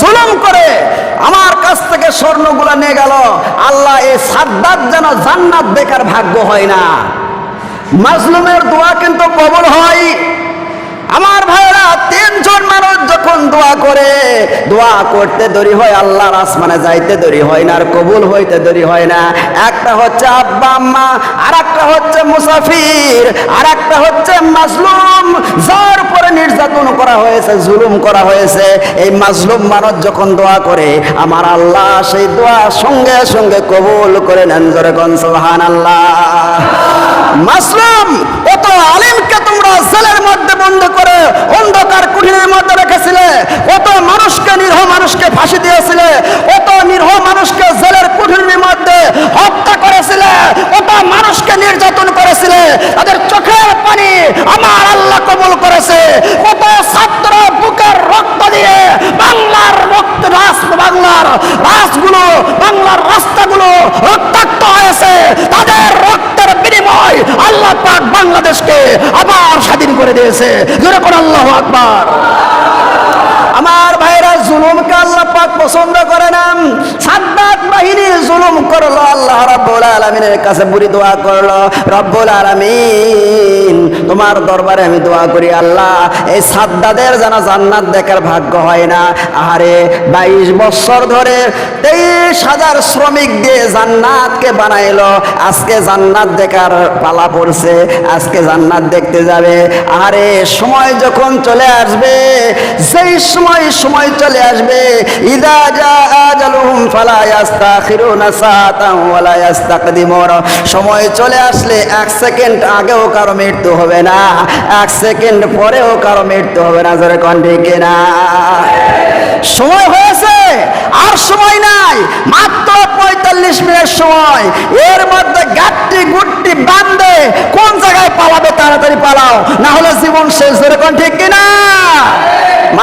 জুলুম করে আমার কাছ থেকে স্বর্ণগুলা নিয়ে গেল। আল্লাহ এই সাদ্দাত যেন জান্নাত বেকার ভাগ্য হয় না। মাজলুমের দোয়া কিন্তু কবল হয়। আমার ভাইরা তিনজন মানুষ যখন দোয়া করে, দোয়া করতে দেরি হয়, আল্লাহর আসমানে যাইতে দেরি হয় না, আর কবুল হইতে দেরি হয় না। একটা হচ্ছে আব্বা, আম্মা আর একটা হচ্ছে মুসাফির আর একটা হচ্ছে মাজলুম। যার উপরে নির্যাতন করা হয়েছে, জুলুম করা হয়েছে, এই মাজলুম মানুষ যখন দোয়া করে, আমার আল্লাহ সেই দোয়া সঙ্গে সঙ্গে কবুল করে নেন জোরে গন সুবহানাল্লাহ। মাসলুম কত আলিমকে তোমরা জেলের মধ্যে বন্ধ করে অন্ধকার কুঠিরের মধ্যে রেখেছিলে। কত মানুষকে নিরহ মানুষকে ফাঁসি দিয়েছিলে। কত নিরহ মানুষকে জেলের কুঠিরের মধ্যে হত্যা করেছিলে। কত মানুষকে নির্যাতন করেছিলে। তাদের চোখের পানি আমার আল্লাহ কবুল করেছে। কত ছাত্র বুকের রক্ত দিয়ে বাংলার রক্ত রাস বাংলার রাসগুলো বাংলার রাস্তাগুলো রক্তাক্ত হয়েছে তাদের রক্তের বিনিময় আল্লাহ পাক বাংলাদেশকে আবার স্বাধীন করে দিয়েছে। আল্লাহ আকবার। আমার ভাইরা জুলুমকে আল্লাহ পাক পছন্দ করে জুলুম করল, আল্লাহ রাব্বুল আলামিনের কাছে বুড়ি দোয়া করল, রব্বুল আলামিন, তোমার দরবারে আমি দোয়া করি, আল্লাহ, এই সাদ্দাদের যেন জান্নাত দেখার ভাগ্য হয় না। আরে বাইশ বছর ধরে তেইশ হাজার শ্রমিক দিয়ে জান্নাতকে বানাইলো, আজকে জান্নাত দেখার পালা পড়ছে, আজকে জান্নাত দেখতে যাবে। আরে সময় যখন চলে আসবে সেই সময় সময় চলে আসবে, ইদা জা আজালুহুম ফালা ইস্তাকদিমুন সময় চলে আসলে এক সেকেন্ড আগেও কারও মৃত্যু হবে না। এক সেকেন্ড পরেও কারও মৃত্যু হবে না, জোরে কোন ঠিক না সময় হয়েছে, আর সময় নাই, মাত্র পঁয়তাল্লিশ মিনিট সময়। এর মধ্যে গাট্টি গুট্টি বান্ধে কোন জায়গায় পালাবে তাড়াতাড়ি পালাও, না হলে জীবন শেষ এরকম ঠিক কিনা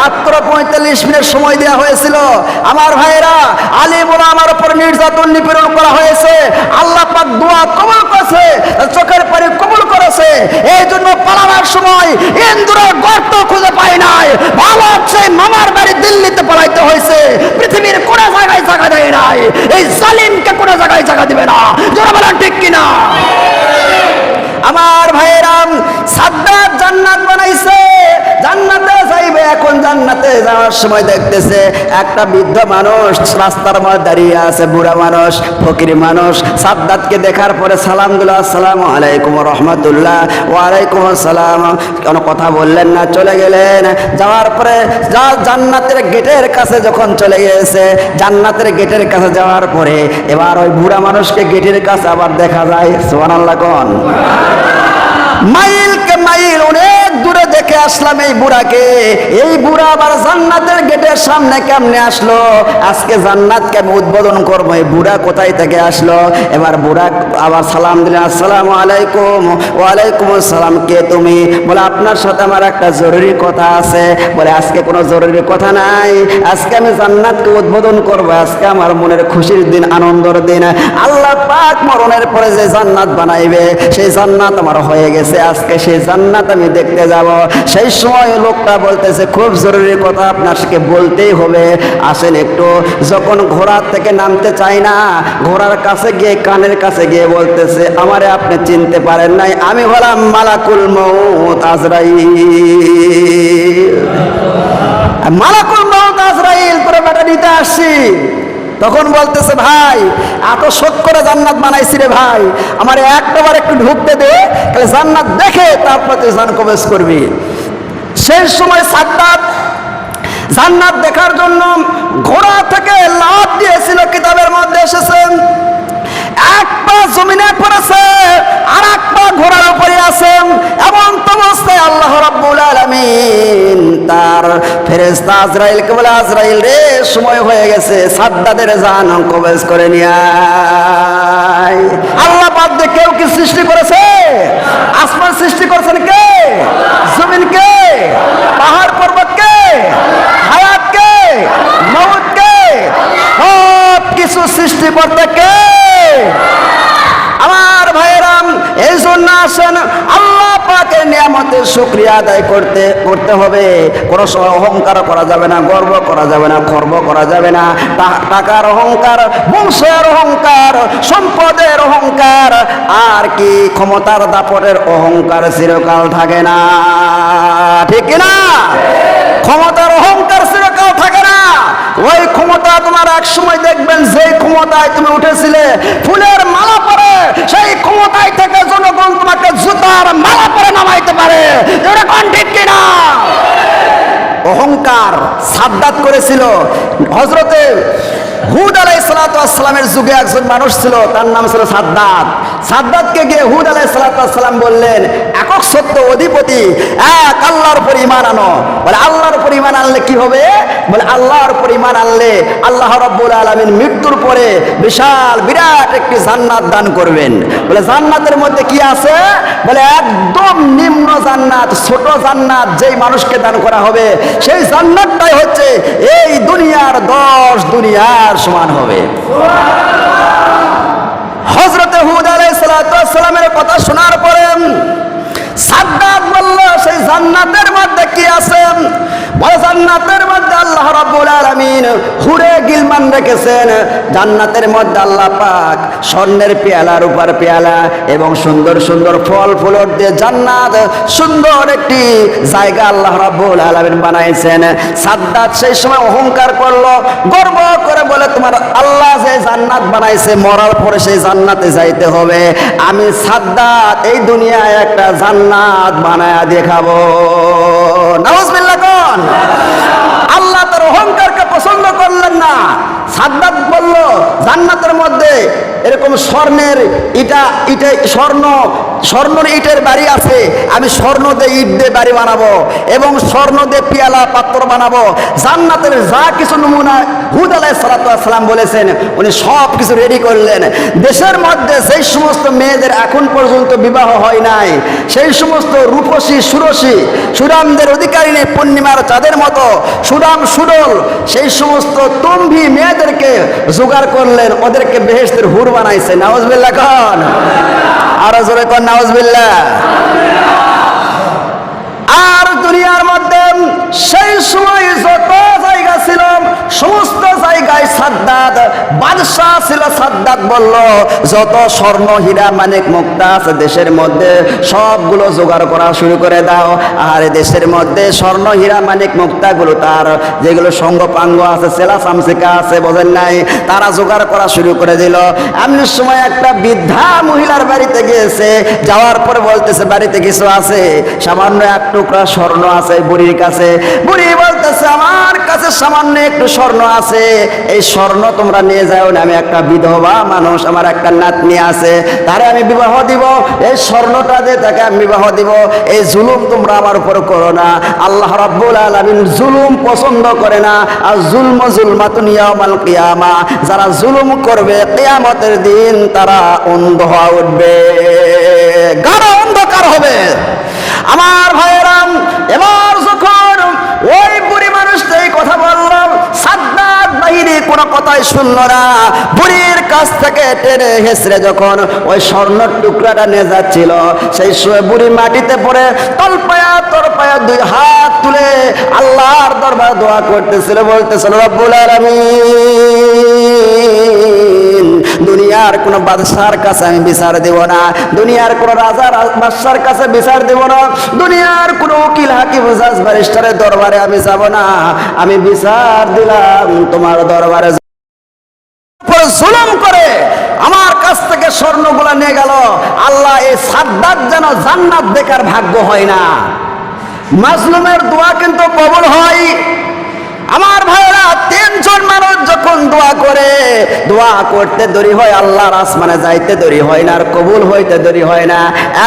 মাত্র পঁয়তাল্লিশ মিনিট সময় দেওয়া হয়েছিল। আমার ভাইরা আলী বলে আমার উপর নির্যাতন নিপীড়ন করা হয়েছে। আল্লাহ পাক দোয়া কবল করেছে, চোখের পানি কবল করেছে। এই জন্য পালানোর সময় ইন্দুরের গর্ত খুঁজে পাই নাই। ভালো হচ্ছে, মামার বাড়ি দিল্লিতে পালাইতে হয়েছে। পৃথিবীর কোন জায়গায় জায়গা দেয় নাই। এই জালিমকে কোন জায়গায় জায়গা দিবে না। যারা বলেন ঠিক কিনা? আমার ভাইয়েরাম সাদ্দাত জান্নাত বানাইছে। জান্নাতে যাইবে এখন জান্নাতে যাওয়ার সময় দেখতেছে একটা বৃদ্ধ মানুষ রাস্তার মধ্যে দাঁড়িয়ে আছে, বুড়া মানুষ, ফকির মানুষ। সাদ্দাতকে দেখার পরে সালাম দিল, আসসালামু আলাইকুম রহমতুল্লাহ ওয়ালাইকুম আসসালাম। কোনো কথা বললেন না, চলে গেলেন। যাওয়ার পরে যা জান্নাতের গেটের কাছে যখন চলে গেছে জান্নাতের গেটের কাছে যাওয়ার পরে এবার ওই বুড়া মানুষকে গেটের কাছে আবার দেখা যায়। সুবহানাল্লাহ কোন? মাইলকে মাইল, অনেক দূরে দেখে আসলাম এই বুড়াকে। এই বুড়া আবার জান্নাতের গেটের সামনে কেমনে আসলো? আজকে জান্নাতকে আমি উদ্বোধন করব। এই বুড়া কোথায় থেকে আসলো? এবার বুড়া আবার সালাম দিলেন, আসসালামু আলাইকুম। ওয়ালাইকুম আসসালাম, কে তুমি? বলে, আপনার সাথে আমার একটা জরুরি কথা আছে। বলে, আজকে কোনো জরুরি কথা নাই। আজকে আমি জান্নাতকে উদ্বোধন করব। আজকে আমার মনের খুশির দিন, আনন্দর দিন। আল্লাহ পাক মরণের পরে যে জান্নাত বানাইবে, সেই জান্নাত আমার হয়ে গেছে। আজকে সেই জান্নাত আমি দেখতে যাব। সেই সময় লোকটা বলতেছে, খুব জরুরি কথা আপনাকে বলতেই হবে। আসেন একটু। যখন ঘোড়ার থেকে নামতে চাই না, ঘোড়ার কাছে গিয়ে, কানের কাছে গিয়ে বলতেছে, আমারে আপনি চিনতে পারেন নাই। আমি হলাম মালাকুল মৌত আজরাইল। মালাকুল মৌত আজরাইল তোরা বেটা নিতে আসছি। তখন বলতেছে, ভাই, এত শোক করে জান্নাত বানাইছি রে ভাই। আমার একটাবার একটু ঢুকতে দে, তাহলে জান্নাত দেখে তারপর তুই জান কবেশ করবি। সেই সময় সাদ্দাত জান্নাত দেখার জন্য ঘোড়া থেকে লাভ দিয়েছিল, কিতাবের মধ্যে এসেছেন এক পা জমিনে ফেরেশতা আজরাইলকে বলে আজরাইল রে, সময় হয়ে গেছে, সাদ্দাদের জান কবজ করে নিয়ে আল্লাহ বাদ দিয়ে কেউ কি সৃষ্টি করেছে? আসমান সৃষ্টি করেছেন কে? জমিন কে? পাহাড় পর্বত কে? হায়াত কে? মৌত কে? সব কিছু সৃষ্টি করতে কে? আমার ভাইয়েরাম, এই জন্য আসেন আল্লাহ পাকের নিয়ামতের শুক্রিয়া আদায় করতে করতে হবে। কোনো সময় অহংকার করা যাবে না, গর্ব করা যাবে না, খর্ব করা যাবে না। টাকার অহংকার, বংশের অহংকার, সম্পদের অহংকার, আর কি ক্ষমতার দাপটের অহংকার চিরকাল থাকে না। ঠিক না ক্ষমতার অহংকার চিরকাল থাকে না। ওই ক্ষমতা তোমার এক সময় দেখবেন যে ক্ষমতায় তুমি উঠেছিলে, ফুলের মালা পরে, সেই ক্ষমতায় থেকে জনগণ তোমাকে জুতার মালা পরে নামাইতে পারে। এটা কন্ঠিক ঠিক কিনা? অহংকার সাদ্দাত করেছিল। হজরতে হুদ আলাই সালাতামের যুগে একজন মানুষ ছিল, তার নাম ছিল সাদ্দাত। সাদ্দাতকে গিয়ে হুদ আলাই সালাতাম বললেন, একক সত্য অধিপতি, এক আল্লাহর উপর ইমান আনো। বলে, আল্লাহর উপর ইমান আনলে কি হবে? বলে, আল্লাহর উপর ইমান আনলে আল্লাহ রব্বুল আলমিন মৃত্যুর পরে বিশাল, বিরাট একটি জান্নাত দান করবেন। বলে, জান্নাতের মধ্যে কি আছে? বলে, একদম নিম্ন জান্নাত, ছোট জান্নাত যেই মানুষকে দান করা হবে, সেই জান্নাতটাই হচ্ছে এই দুনিয়ার দশ দুনিয়ার সমান হবে। হজরতে হুদ আলাইসালামের কথা শোনার পরে সাদ্দাত বলল, সেই জান্নাতের কি আছেন? জান্নাতের মধ্যে আল্লাহ রাব্বুল আলামিন হুরে গিলমান রেখেছেন। জান্নাতের মধ্যে আল্লাহ পাক স্বর্ণের পেয়ালার উপর পেয়ালা এবং সুন্দর সুন্দর ফল ফুলর দিয়ে জান্নাত, সুন্দর একটি জায়গা আল্লাহ রাব্বুল আলামিন বানাইছেন। সাদ্দাত সেই সময় অহংকার করল, গর্ব করে তোমার আল্লাহ যে জান্নাত বানাইছে, মরার পরে সেই জান্নাতে যাইতে হবে। আমি সাদ্দাত এই দুনিয়ায় একটা জান্নাত বানায় দেখাবো নাউজুবিল্লাহ কোন? আল্লাহ তার অহংকারকে পছন্দ করলেন না। সাদ্দাত বলল, জান্নাতের মধ্যে এরকম স্বর্ণের ইটা, ইটে, স্বর্ণ, স্বর্ণের ইটের বাড়ি আছে। আমি স্বর্ণ দিয়ে ইট দিয়ে বাড়ি বানাবো এবং স্বর্ণ দিয়ে পিয়ালা পাত্র বানাবো। জান্নাতের যা কিছু নমুনা হুদ আলাই সালাম বলেছেন, উনি সব কিছু রেডি করলেন। দেশের মধ্যে সেই সমস্ত মেয়েদের এখন পর্যন্ত বিবাহ হয় নাই, সেই সমস্ত রূপসী, সুরসী, সুরামদের অধিকারী নেই, পূর্ণিমার চাঁদের মতো, সুরাম সুডল সেই সমস্ত তুম্ভি মেয়েদেরকে জোগাড় করলেন, ওদেরকে বেহেস্তের হুর বানাইছে। নাওজবিল্লা খান আরও জোরে কন নাওজবিল্লা আর দুনিয়ার মধ্যে সেই সময় যত জায়গা ছিল, সমস্ত জায়গায় সাদ্দাত, বাদশাহ ছিল, সাদ্দাত বলল, যত স্বর্ণ, হীরা, মানিক, মুক্তা দেশের মধ্যে, সবগুলো জোগাড় করা শুরু করে দাও। আর দেশের মধ্যে স্বর্ণ, হীরা, মানিক, মুক্তাগুলো তার, যেগুলো সঙ্গ পাঙ্গ আছে সেলা সামসিকা আছে, বোঝেন নাই, তারা জোগাড় করা শুরু করে দিল। এমনি সময় একটা বৃদ্ধা মহিলার বাড়িতে গিয়েছে, যাওয়ার পরে বলতেছে, বাড়িতে কিছু আছে? সামান্য এক টুকরা স্বর্ণ আছে বুড়ির কাছে। বুড়ি বলতেছে, আমার কাছে সামান্য একটু স্বর্ণ আছে, এই স্বর্ণ তোমরা নিয়ে যাও না, আমি একটা বিধবা মানুষ, আমার একটা নাতনি আছে, তারে আমি বিবাহ দিব, এই স্বর্ণটা দিয়ে তাকে আমি বিবাহ দিব, এই জুলুম তোমরা আমার উপর করো না, আল্লাহ রাব্বুল আলামিন জুলুম পছন্দ করে না, আর জুলম জুলমাতুন ইয়াউমাল কিয়ামা, যারা জুলুম করবে, কিয়ামতের দিন তারা অন্ধ হয়ে উঠবে। গাঢ় অন্ধকার হবে। আমার ভাইয়েরাম, এবার কোনো কথাই শুনল না। বুড়ির কাছ থেকে টেনে হেসড়ে যখন ওই স্বর্ণর টুকরাটা নিয়ে যাচ্ছিল, সেই বুড়ি মাটিতে পড়ে তলপায়া তলপায়া দুই হাত তুলে আল্লাহর দরবার দোয়া করতেছিল, বলতেছিল, রব্বুল আলামিন। দুনিয়ার কোন বাদশার কাছে আমি বিচার দেব না। দুনিয়ার কোন রাজা, বাদশার কাছে বিচার দেব না। দুনিয়ার কোন উকিল, হাকিম, জাজ, ব্যারিস্টারের দরবারে আমি যাব না। আমি বিচার দিলাম তোমার দরবারে। জুলুম করে আমার কাছ থেকে স্বর্ণগুলা নিয়ে গেল। আল্লাহ এই সাদ্দাত যেন জান্নাত দেখার ভাগ্য হয় না। মাজলুমের দোয়া কিন্তু কবল হয়। আমার ভাইরা তিনজন মানুষ যখন দোয়া করে, দোয়া করতে দেরি হয়, আল্লাহর আসমানে যাইতে দেরি হয় না, আর কবুল হইতে দেরি হয় না।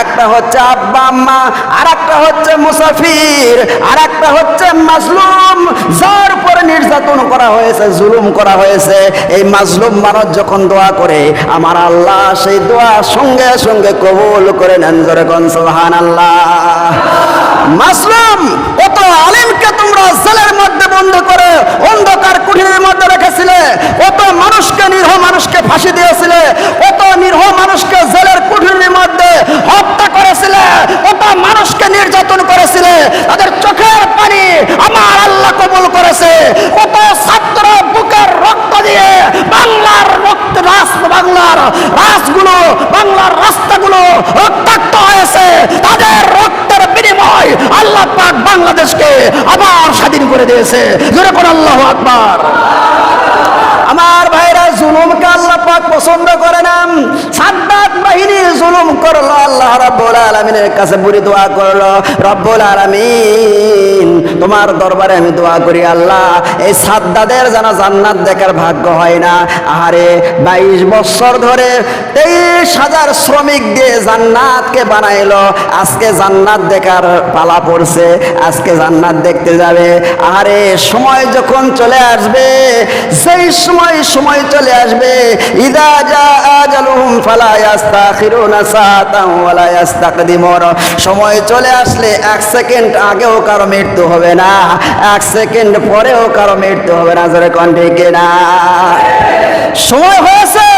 একটা হচ্ছে আব্বা, আম্মা আর একটা হচ্ছে মুসাফির আর একটা হচ্ছে মাজলুম। যার উপরে নির্যাতন করা হয়েছে, জুলুম করা হয়েছে, এই মাজলুম মানুষ যখন দোয়া করে, আমার আল্লাহ সেই দোয়া সঙ্গে সঙ্গে কবুল করে নেন জোরে কোন সুবহান আল্লাহ মাসলাম, অত আলিমকে তোমরা জেলের মধ্যে বন্ধ করে অন্ধকার কুঠিরের মধ্যে রেখেছিলে, অত মানুষকে নিরহ মানুষকে ফাঁসি দিয়েছিলে, অত নিরহ মানুষকে জেলের কুঠিরের মধ্যে হত্যা করেছিলে, অত মানুষকে নির্যাতন করেছিলে, তাদের চোখের পানি আমার আল্লাহ কবুল করেছে, অত ছাত্র বুকের রক্ত দিয়ে বাংলার রক্ত, রাস, বাংলার রাসগুলো, বাংলার রাস্তাগুলো রক্তাক্ত হয়েছে, তাদের আল্লাহ পাক বাংলাদেশকে আবার স্বাধীন করে দিয়েছে। যেরকম আল্লাহ আকবার। আমার ভাইরা, জুলুমকে আল্লাহ পাক পছন্দ করে না সাদ্দাত বাহিনী জুলুম করল আল্লাহ রাব্বুল আলামিনের কাছে বুড়ি দোয়া করল, রব্বুল আলামিন, তোমার দরবারে আমি দোয়া করি আল্লাহ, এই সাদ্দাদের যেন জান্নাত দেখার ভাগ্য হয় না। আহারে, বাইশ বছর ধরে তেইশ হাজার শ্রমিক দিয়ে জান্নাতকে বানাইলো, আজকে জান্নাত দেখার পালা পড়ছে, আজকে জান্নাত দেখতে যাবে। আহারে, সময় যখন চলে আসবে সেই সময় সময় চলে আসবে, ইদা জা আজালুহুম ফালা ইয়াস্তাখিরুনা সাআতান ওয়ালা ইয়াস্তাকদিমুন সময় চলে আসলে এক সেকেন্ড আগেও কারও মৃত্যু হবে না। এক সেকেন্ড পরেও কারও মৃত্যু হবে না, জোরে কোন ঠিক না সময় হয়েছে,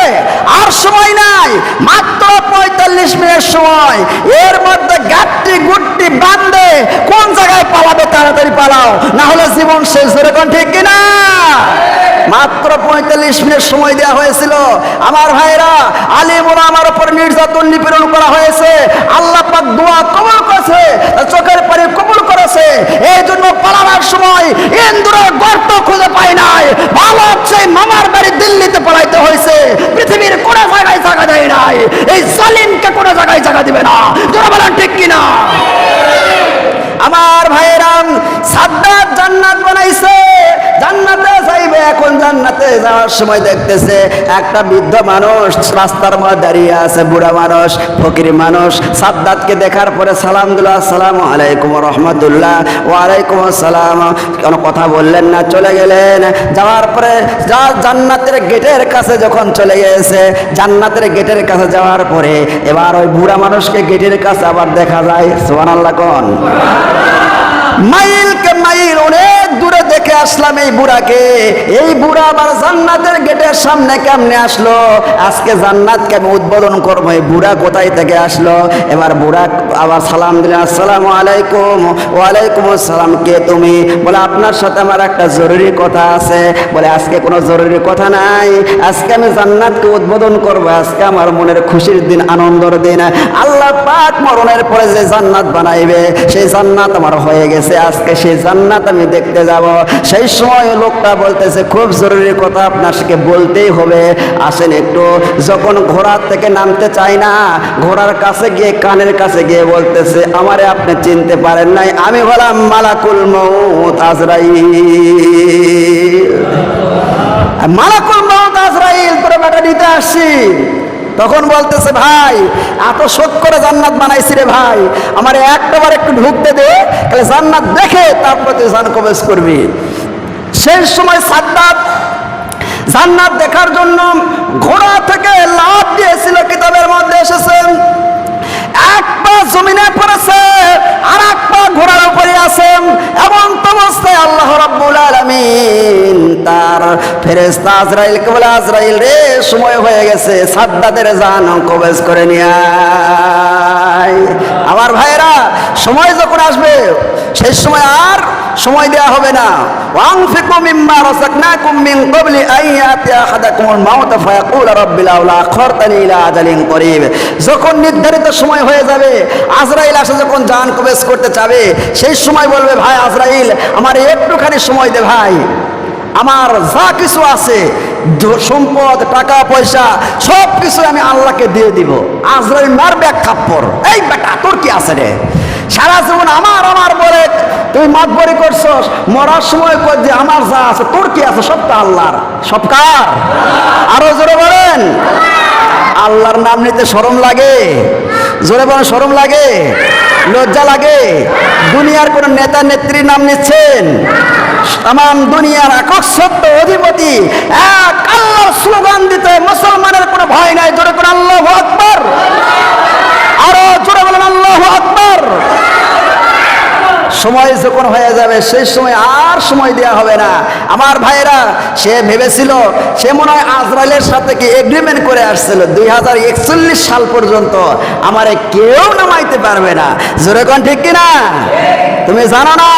আর সময় নাই, মাত্র পঁয়তাল্লিশ মিনিট সময়। এর মধ্যে গাট্টি গুট্টি বান্ধে কোন জায়গায় পালাবে তাড়াতাড়ি পালাও, না হলে জীবন শেষ যেরকম ঠিক কিনা? মাত্র পঁয়তাল্লিশ মিনিট সময় দেওয়া হয়েছিল। আমার ভাইরা আলিমুর আমার উপর নির্যাতন নিপীড়ন করা হয়েছে। আল্লাহ দোয়া করেছে, চোখের পানি করেছে। এই জন্য সময় গর্ত খুঁজে পায় নাই। ভালো হচ্ছে মামার বাড়ি দিল্লিতে পালাইতে হয়েছে। পৃথিবীর কোন জায়গায় জায়গা দেয় নাই। এই জালিমকে কোন জায়গায় জায়গা দিবে না। তোরা বলেন ঠিক কিনা? আমার ভাইয়েরাম সাদ্দাত জান্নাত বানাইছে। জান্নাতে যাইবে, এখন জান্নাতে যাওয়ার সময় দেখতেছে একটা বৃদ্ধ মানুষ রাস্তার মধ্যে দাঁড়িয়ে আছে, বুড়া মানুষ, ফকির মানুষ। সাদ্দাতকে দেখার পরে সালাম দিল আসসালামু আলাইকুম রহমতুল্লাহ ওয়ালাইকুম আসসালাম। কোনো কথা বললেন না, চলে গেলেন। যাওয়ার পরে যা জান্নাতের গেটের কাছে যখন চলে গেছে জান্নাতের গেটের কাছে যাওয়ার পরে এবার ওই বুড়া মানুষকে গেটের কাছে আবার দেখা যায়। সুবহানাল্লাহ কোন? মাইলকে মাইল দূরে দেখে আসলাম এই বুড়াকে। এই বুড়া আবার জান্নাতের গেটের সামনে কেমনে আসলো? আজকে জান্নাতকে আমি উদ্বোধন করব। এই বুড়া কোথায় থেকে আসলো? এবার বুড়া আবার সালাম দিলেন, আসসালামু আলাইকুম। ওয়ালাইকুম আসসালাম। কে তুমি? বলে, আপনার সাথে আমার একটা জরুরি কথা আছে। বলে, আজকে কোনো জরুরি কথা নাই। আজকে আমি জান্নাতকে উদ্বোধন করব। আজকে আমার মনের খুশির দিন, আনন্দর দিন। আল্লাহ পাক মরণের পরে যে জান্নাত বানাইবে, সেই জান্নাত আমার হয়ে গেছে। আজকে সেই জান্নাত আমি দেখতে যাব। সেই সময় লোকটা বলতেছে, খুব জরুরি কথা আপনার সাথে বলতেই হবে। আসেন একটু। যখন ঘোড়ার থেকে নামতে চাই না, ঘোড়ার কাছে গিয়ে, কানের কাছে গিয়ে বলতেছে, আমারে আপনি চিনতে পারেন নাই। আমি বললাম মালাকুল মৌত আজরাইল। মালাকুল মৌত আজরাইল তোর বেটা নিতে আসছি তখন বলতেছে, ভাই, এত শোক করে জান্নাত বানাইছি রে ভাই। আমার একটাবার একটু ঢুকতে দে, তাহলে জান্নাত দেখে তারপর তুই জান কবেশ করবি। সেই সময় সাদ্দাত জান্নাত দেখার জন্য ঘোড়া থেকে লাভ দিয়েছিল, কিতাবের মধ্যে এসেছেন এক পা জমিনে পড়েছে আর এক পা ঘোড়ার উপরে আছেন এমন অবস্থায় আল্লাহ রাব্বুল আলামিন তার ফেরেশতা আজরাইলকে বলে আজরাইল রে, সময় হয়ে গেছে, সাদ্দাদের জান কবজ করে নিয়ে আয়। আমার ভাইরা সময় যখন আসবে, সেই সময় আর সময় দেওয়া হবে না। মিন ক্বাবলি আন ইয়াতিয়া আহাদাকুমুল মাউত ফায়াকুল রাব্বি লাউলা আখরতানি ইলা আজালিন করিব। যখন নির্ধারিত সময় হয়ে যাবে, আজরাইল আসে যখন জান কবেজ করতে চাবে, সেই সময় বলবে, ভাই আজরাইল, আমার একটুখানি সময় দে ভাই। আমার যা কিছু আছে সম্পদ, টাকা, পয়সা সব কিছু আমি আল্লাহকে দিয়ে দিব। আজরাইল মারবে এক থাপ্পড়। এই বেটা, তোর কি আছে রে? সারা জীবন আমার আমার বলে তুই মাতবরি করছস, মরার সময় কর যে আমার যা আছে, তোর কি আছে? সব তো আল্লাহর। সব কার? আরও জোরে বলেন। আল্লাহর নাম নিতে শরম লাগে। জোরে বলেন, শরম লাগে? লজ্জা লাগে? দুনিয়ার কোন নেতা, নেত্রীর নাম নিচ্ছেন? তাম দুনিয়ার একক সত্য অধিপতি, এক আল্লাহর স্লোগান দিতে মুসলমানের কোনো ভয় নাই। জোরে করে আল্লাহ আকবর। আরও জোরে বলেন, আল্লাহ আকবর। সময় যখন হয়ে যাবে, সেই সময় আর সময় দেওয়া হবে না। আমার ভাইরা সে ভেবেছিল, সে মনে হয় আজরাইলের সাথে কি এগ্রিমেন্ট করে আসছিল। দুই হাজার একচল্লিশ সাল পর্যন্ত আমারে কেউ নামাইতে পারবে না। যেরকম ঠিক কিনা? তুমি জানো না?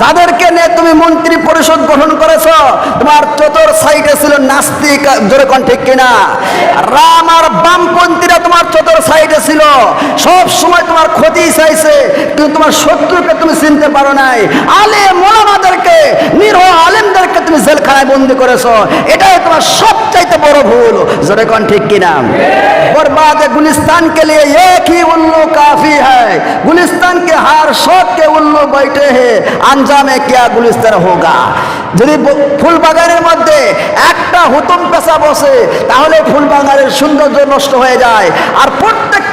যাদেরকে নিয়ে তুমি মন্ত্রী পরিষদ গঠন করেছ, তোমার চতুর সাইডে ছিল নাস্তিক, জোরে কোন ঠিক কিনা? রাম আর বামপন্থীরা তোমার চতুর সাইডে ছিল। সব সময় তোমার ক্ষতি চাইছে, কিন্তু তোমার শত্রুকে তুমি চিনতে পারো নাই। আলে মোলামাদেরকে জেলখানায় বন্দি করেছ, এটাই তোমার সবচাইতে বড় ভুল। জোরে কন ঠিক কিনা? বরবাদ গুলিস্তানকে লিয়ে একই উল্ল কাফি হয়। গুলিস্তানকে হার সবকে উল্ল বৈঠে হে। আঞ্জামে কিয়া গুলিস্তান হোগা? যদি ফুলবাগানের মধ্যে একটা হুতুম পেশা বসে, তাহলে ফুলবাগানের সৌন্দর্য নষ্ট হয়ে যায়। আর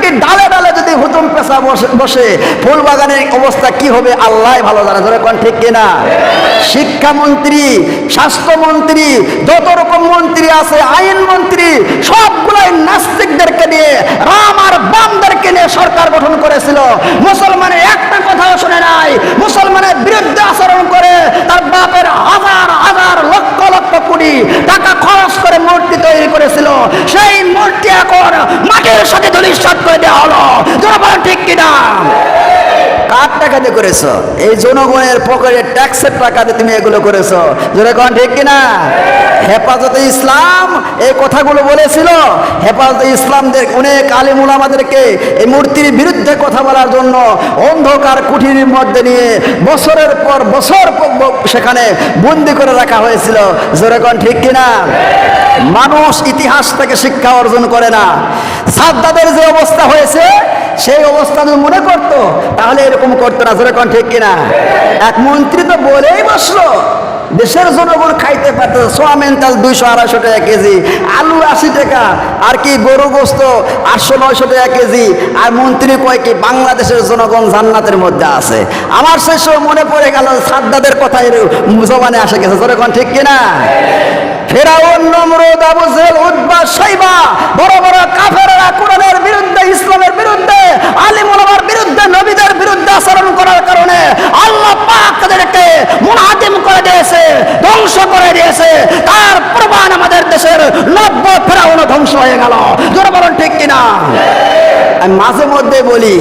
প্রত্যেকটি ডালে ডালে যদি হুতুম পেশা বসে ফুল বাগানের অবস্থা কি হবে আল্লাহ ভালো জানে। ধরে কোন ঠিক কিনা? শিক্ষামন্ত্রী, স্বাস্থ্যমন্ত্রী, যত রকম মন্ত্রী আছে, আইন মন্ত্রী, সবগুলাই নাস্তিকদেরকে নিয়ে, রাম আর বামদেরকে নিয়ে সরকার গঠন করেছিল। মুসলমানের একটা কথাও শুনে নাই। মুসলমানের বিরুদ্ধে আচরণ করে তার বাপের হাজার হাজার লক্ষ লক্ষ কোটি টাকা খরচ করে মূর্তি তৈরি করেছিল। সেই মূর্তি এখন মাটির সাথে ধূলিসাৎ করে দেওয়া হলো। জনগণ ঠিক কিনা? কার টাকা দিয়ে করেছ? এই জনগণের পকেটে ট্যাক্সের টাকা দিয়ে তুমি এগুলো করেছ। যেরকম ঠিক কিনা? হেফাজতে ইসলাম এই কথাগুলো বলেছিল। হেফাজতে ইসলামদের অনেক আলিমুল আমাদেরকে এই মূর্তির বিরুদ্ধে কথা বলার জন্য অন্ধকার কুঠির মধ্যে নিয়ে বছরের পর বছর সেখানে বন্দি করে রাখা হয়েছিল। যেরকম ঠিক কিনা? মানুষ ইতিহাস থেকে শিক্ষা অর্জন করে না। সাদ্দাদের যে অবস্থা হয়েছে সেই অবস্থা যদি মনে করতো? তাহলে এরকম করতো না যেরকম ঠিক কিনা? এক মন্ত্রী তো বলেই বসল, দেশের জনগণ খাইতে পারতো সোয়াবিন তেল দুইশো আড়াইশো টাকা কেজি, আলু আশি টাকা, আর কি গরু গোস্ত আটশো নয়শো টাকা কেজি। আর মন্ত্রী কয় কি, বাংলাদেশের জনগণ জান্নাতের মধ্যে আছে। আমার সেই সময় মনে পড়ে গেল, সাদ্দাদের কথা জবানে আসে গেছে যেরকম ঠিক কিনা? ফেরাউন, নমরুদ, আবু জেল উদ্বা সাইবা বড় বড় কাফেররা কোরআনের বিরুদ্ধে, ইসলামের বিরুদ্ধে, আলিম ওলামার বিরুদ্ধে, নবীদের বিরুদ্ধে আচরণ করার কারণে আল্লাহ পাক তাদেরকে মুনাদিম করে দিয়েছে, ধ্বংস করে দিয়েছে। তার প্রমাণ আমাদের দেশের নব্য ফেরাউন ধ্বংস হয়ে গেল। জোর ঠিক কিনা? আমি মাঝে মধ্যে বলি